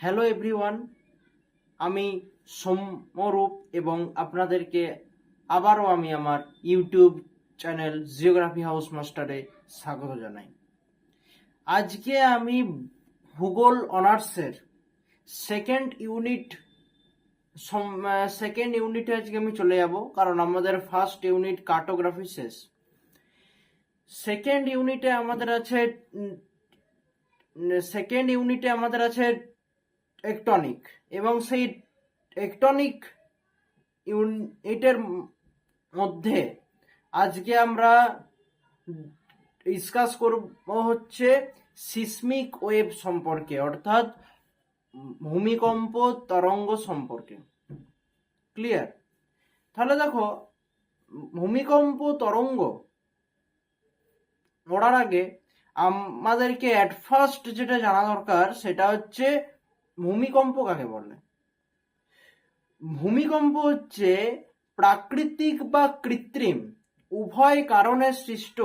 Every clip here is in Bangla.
হ্যালো এভরিওয়ান আমি সমরূপ এবং আপনাদেরকে আবারও আমি আমার ইউটিউব চ্যানেল জিওগ্রাফি হাউস মাস্টারে স্বাগত জানাই। আজকে আমি ভূগোল অনার্সের সেকেন্ড ইউনিট সেকেন্ড ইউনিটে আজকে আমি চলে যাব, কারণ আমাদের ফার্স্ট ইউনিট কার্টোগ্রাফি শেষ। সেকেন্ড ইউনিটে আমাদের আছে সেকেন্ড ইউনিটে আমাদের আছে টেকটনিক এবং সেই টেকটনিক ইউনিটের মধ্যে আজকে আমরা ডিসকাস করব হচ্ছে সিসমিক ওয়েভ সম্পর্কে, অর্থাৎ ভূমিকম্প তরঙ্গ সম্পর্কে। ক্লিয়ার তাহলে দেখো, ভূমিকম্প তরঙ্গ পড়ার আগে আমাদেরকে অ্যাট ফার্স্ট যেটা জানা দরকার সেটা হচ্ছে ভূমিকম্প কাকে বলে? ভূমিকম্প হচ্ছে প্রাকৃতিক বা কৃত্রিম, উভয় কারণে সৃষ্ট।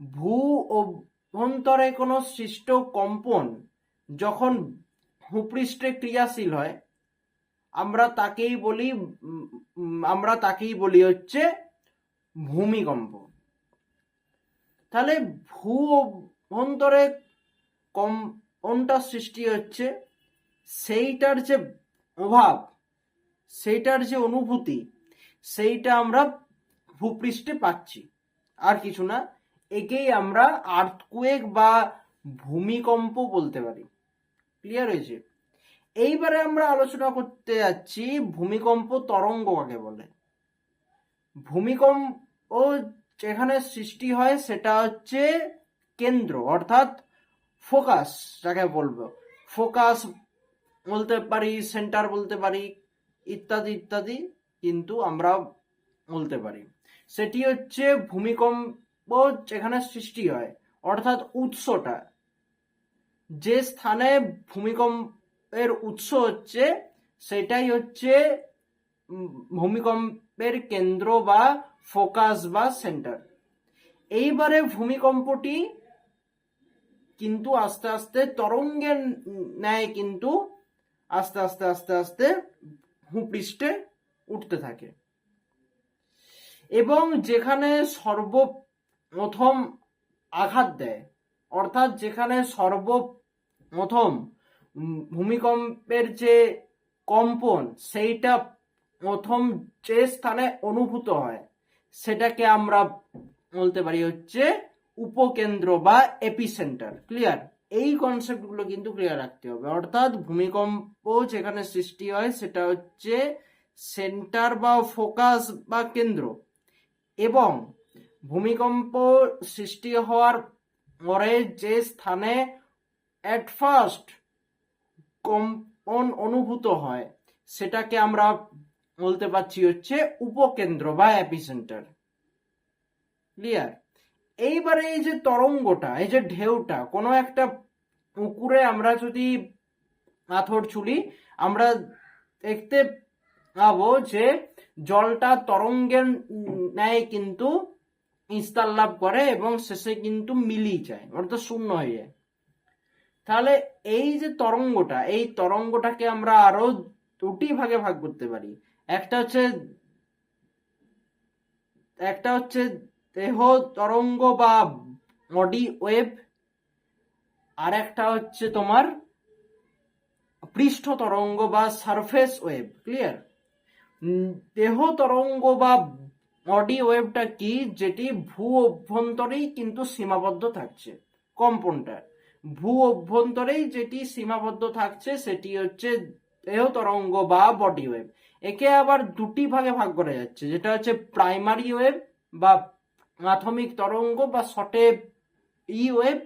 ভূ অভ্যন্তরে কোনো সৃষ্ট কম্পন যখন ভূপৃষ্ঠে ক্রিয়াশীল হয়, আমরা তাকেই বলি, আমরা তাকেই বলি হচ্ছে ভূমিকম্প। তাহলে ভূ অভ্যন্তরে কম্পনটা সৃষ্টি হচ্ছে? সেইটার যে প্রভাব, সেইটার যে অনুভূতি, সেইটা আমরা ভূপৃষ্ঠে পাচ্ছি। আর কিছু না, একেই আমরা আর্থকুয়েক বা ভূমিকম্প বলতে পারি। ক্লিয়ার হয়েছে? এইবারে আমরা আলোচনা করতে যাচ্ছি ভূমিকম্প তরঙ্গ কাকে বলে? ভূমিকম্প যেখানে সৃষ্টি হয় সেটা হচ্ছে কেন্দ্র, অর্থাৎ ফোকাস, যাকে বলব। ফোকাস বলতে পারি, সেন্টার বলতে পারি, ইত্যাদি ইত্যাদি কিন্তু আমরা বলতে পারি। সেটি হচ্ছে ভূমিকম্প যেখানে সৃষ্টি হয়, অর্থাৎ উৎসটা। যে স্থানে ভূমিকম্পের উৎস হচ্ছে, সেটাই হচ্ছে ভূমিকম্পের কেন্দ্র বা ফোকাস বা সেন্টার। এইবারে ভূমিকম্পটি কিন্তু আস্তে আস্তে তরঙ্গের ন্যায় কিন্তু আস্তে আস্তে আস্তে আস্তে ভূপৃষ্ঠে উঠতে থাকে। এবং যেখানে সর্বপ্রথম আঘাত দেয়, অর্থাৎ যেখানে সর্বপ্রথম ভূমিকম্পের যে কম্পন, সেইটা প্রথম যে স্থানে অনুভূত হয়, সেটাকে আমরা বলতে পারি হচ্ছে উপকেন্দ্র বা এপিসেন্টার ক্লিয়ার এই কনসেপ্টগুলো কিন্তু ক্লিয়ার রাখতে হবে। অর্থাৎ ভূমিকম্প যেখানে সৃষ্টি হয়, সেটা হচ্ছে সেন্টার বা ফোকাস বা কেন্দ্র। এবং ভূমিকম্প সৃষ্টি হওয়ার পরে যে স্থানে অ্যাট ফার্স্ট কম্পন অনুভূত হয়, সেটাকে আমরা বলতে পারছি হচ্ছে উপকেন্দ্র বা অ্যাপিসেন্টার ক্লিয়ার এইবারে এই যে তরঙ্গটা, এই যে ঢেউটা, কোনো একটা পুকুরে আমরা যদি পাথর ছুলি, আমরা দেখতে পাবো যে জলটা তরঙ্গের ন্যায় কিন্তু ইস্তার লাভ করে এবং শেষে কিন্তু মিলিয়ে যায়, অর্থাৎ শূন্য হয়ে যায়। তাহলে এই যে তরঙ্গটা, এই তরঙ্গটাকে আমরা আরও দুটি ভাগে ভাগ করতে পারি। একটা হচ্ছে একটা হচ্ছে দেহ তরঙ্গ বা বডি ওয়েভ আর একটা হচ্ছে তোমার পৃষ্ঠ তরঙ্গ বা সারফেস ওয়েভ ক্লিয়ার দেহ তরঙ্গ বা বডি ওয়েভটা কি? যেটি ভূ অভ্যন্তরেই কিন্তু সীমাবদ্ধ থাকছে কম্পনটা ভূ অভ্যন্তরেই যেটি সীমাবদ্ধ থাকছে, সেটি হচ্ছে দেহ তরঙ্গ বা বডি ওয়েভ একে আবার দুটি ভাগে ভাগ করা যাচ্ছে, যেটা হচ্ছে প্রাইমারি ওয়েভ বা প্রাথমিক তরঙ্গ বা শটে ই ওয়েভ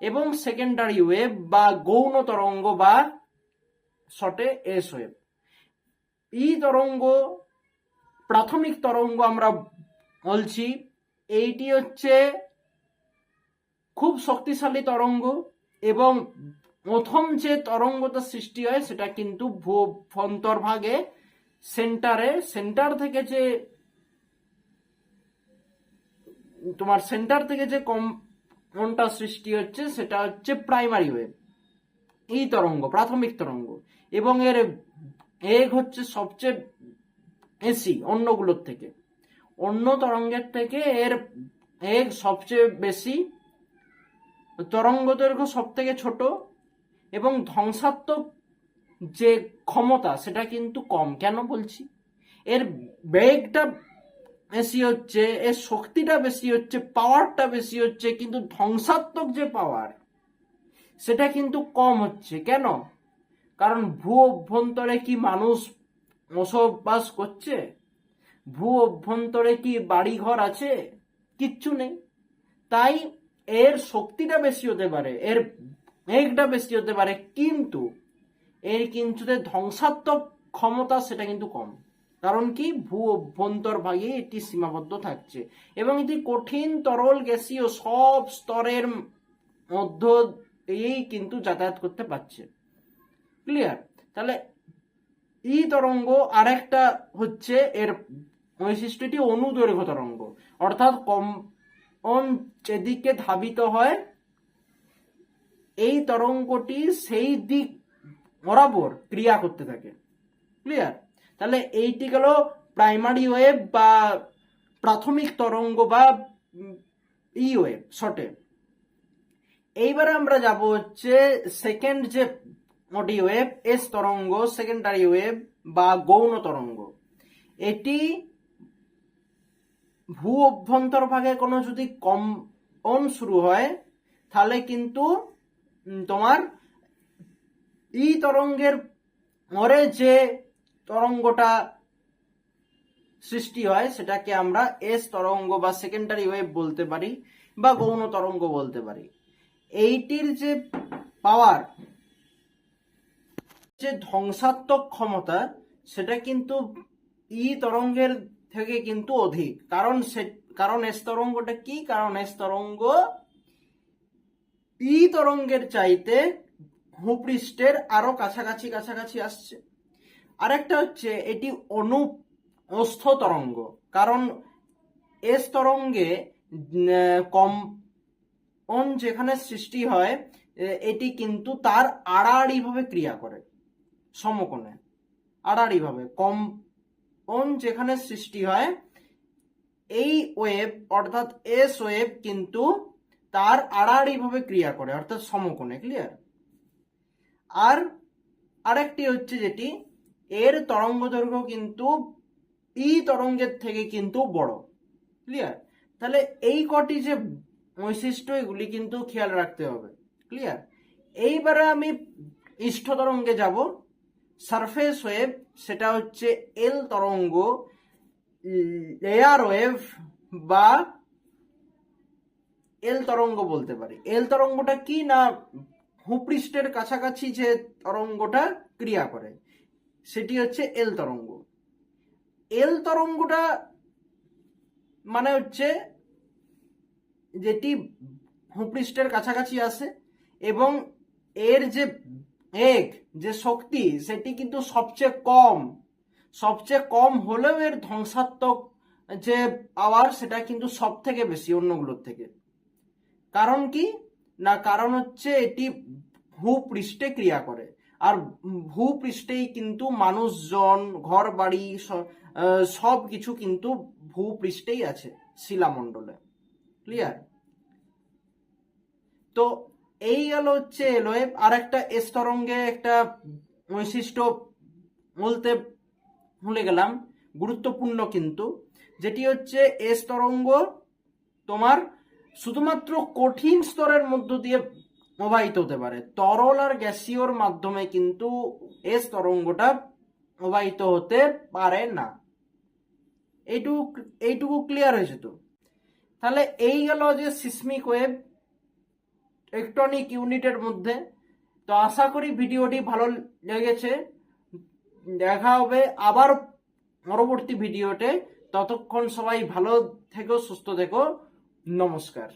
এবং সেকেন্ডারি ওয়েভ বা গৌণ তরঙ্গ বা শটে এস ওয়েভ। ই তরঙ্গ, প্রাথমিক তরঙ্গ আমরা বলছি, এইটি হচ্ছে খুব শক্তিশালী তরঙ্গ এবং প্রথম যে তরঙ্গটা সৃষ্টি হয় সেটা কিন্তু ভাগে সেন্টারে সেন্টার থেকে যে তোমার সেন্টার থেকে যে কম্পনটা সৃষ্টি হচ্ছে, সেটা হচ্ছে প্রাইমারি ওয়েভ এই তরঙ্গ, প্রাথমিক তরঙ্গ। এবং এর এগ হচ্ছে সবচেয়ে বেশি অন্যগুলোর থেকে। অন্য তরঙ্গের থেকে এর এগ সবচেয়ে বেশি, তরঙ্গ দৈর্ঘ্য সব থেকে ছোট এবং ধ্বংসাত্মক যে ক্ষমতা, সেটা কিন্তু কম। কেন বলছি? এর বেগটা বেশি হচ্ছে, এর শক্তিটা বেশি হচ্ছে পাওয়ারটা বেশি হচ্ছে, কিন্তু ধ্বংসাত্মক যে পাওয়ার সেটা কিন্তু কম হচ্ছে। কেন? কারণ ভূ অভ্যন্তরে কি মানুষ বসবাস করছে? ভূ অভ্যন্তরে কি বাড়িঘর আছে? কিচ্ছু নেই। তাই এর শক্তিটা বেশি হতে পারে, এর মেঘটা বেশি হতে পারে, কিন্তু এর কিন্তু ধ্বংসাত্মক ক্ষমতা সেটা কিন্তু কম। কারণ কি? ভূ অভ্যন্তর ভাগে এটি সীমাবদ্ধ থাকছে। এবং এটি কঠিন, তরল, গ্যাসীয় সব স্তরের মধ্য দিয়েই কিন্তু যাতায়াত করতে পারছে। ক্লিয়ার তাহলে ই তরঙ্গ আরেকটা হচ্ছে এর বৈশিষ্ট্যটি অনুদৈর্ঘ্য তরঙ্গ। অর্থাৎ কম্পন যেদিকে ধাবিত হয়, এই তরঙ্গটি সেই দিক বরাবর ক্রিয়া করতে থাকে। ক্লিয়ার তাহলে এইটি গেল প্রাইমারি ওয়েভ বা প্রাথমিক তরঙ্গ বা ই ওয়েভ শর্টে এইবারে আমরা যাব হচ্ছে সেকেন্ড যে মোটি ওয়েভ এস তরঙ্গ সেকেন্ডারি ওয়েভ বা গৌণ তরঙ্গ। এটি ভূ অভ্যন্তর ভাগে কোনো যদি কম্পন শুরু হয়, তাহলে কিন্তু তোমার ই তরঙ্গের পরে যে তরঙ্গটা সৃষ্টি হয়, সেটাকে আমরা এস তরঙ্গ বা সেকেন্ডারি ওয়েভ বলতে পারি বা গৌণ তরঙ্গ বলতে পারি। এইটির যে পাওয়ার যে ধ্বংসাত্মক ক্ষমতা, সেটা কিন্তু ই তরঙ্গের থেকে কিন্তু অধিক। কারণ সে, কারণ এস তরঙ্গটা কি? কারণ এস তরঙ্গ ই তরঙ্গের চাইতে ভূপৃষ্ঠের আরও কাছাকাছি কাছাকাছি আসছে। আরেকটা হচ্ছে এটি অনুস্থ তরঙ্গ। কারণ এস তরঙ্গে কম অন যেখানে সৃষ্টি হয় এটি কিন্তু তার আড়াআড়ি ভাবে ক্রিয়া করে, সমকোণে। আড়াআড়ি ভাবে কম অন যেখানে সৃষ্টি হয়, এই ওয়েব অর্থাৎ এস ওয়েভ কিন্তু তার আড়াআড়ি ভাবে ক্রিয়া করে, অর্থাৎ সমকোণে, ক্লিয়ার? আর আরেকটি হচ্ছে যেটি এর তরঙ্গ দৈর্ঘ্য কিন্তু ই তরঙ্গের থেকে কিন্তু বড়। ক্লিয়ার তাহলে এই কটি যে বৈশিষ্ট্য, এগুলি কিন্তু খেয়াল রাখতে হবে। ক্লিয়ার এইবারে আমি ইষ্ট তরঙ্গে যাব। সারফেস ওয়েভ সেটা হচ্ছে এল তরঙ্গ লেয়ার ওয়েভ বা এল তরঙ্গ বলতে পারি। এল তরঙ্গটা কি না ভূপৃষ্ঠের কাছাকাছি যে তরঙ্গটা ক্রিয়া করে? সেটি হচ্ছে এল তরঙ্গ। এল তরঙ্গটা মানে হচ্ছে যেটি ভূপৃষ্ঠের কাছাকাছি আসে এবং এর যে এক যে শক্তি, সেটি কিন্তু সবচেয়ে কম। সবচেয়ে কম হলেও এর ধ্বংসাত্মক যে পাওয়ার, সেটা কিন্তু সব থেকে বেশি অন্যগুলোর থেকে। কারণ কি? না, কারণ হচ্ছে এটি ভূপৃষ্ঠে ক্রিয়া করে। আর ভূপৃষ্ঠেই কিন্তু মানুষজন ঘর বাড়ি সব কিছু কিন্তু ভূপৃষ্ঠেই আছে শিলামণ্ডলে। ক্লিয়ার তো এই গেল হচ্ছে এলোয়েব আর একটা এস তরঙ্গে একটা বৈশিষ্ট্য বলতে ভুলে গেলাম, গুরুত্বপূর্ণ কিন্তু। যেটি হচ্ছে এস তরঙ্গ তোমার শুধুমাত্র কঠিন স্তরের মধ্য দিয়ে প্রবাহিত হতে পারে। তরল আর গ্যাসীয়র মাধ্যমে কিন্তু এস তরঙ্গটা প্রবাহিত হতে পারে না। এইটুকু এইটুকু ক্লিয়ার হয়েছে তো? তাহলে এই গেল যে সিসমিক ওয়েভ ইলেকট্রনিক ইউনিটের মধ্যে। তো আশা করি ভিডিওটি ভালো লেগেছে। দেখা হবে আবার পরবর্তী ভিডিওতে। ততক্ষণ সবাই ভালো থেকো, সুস্থ থেকো। নমস্কার।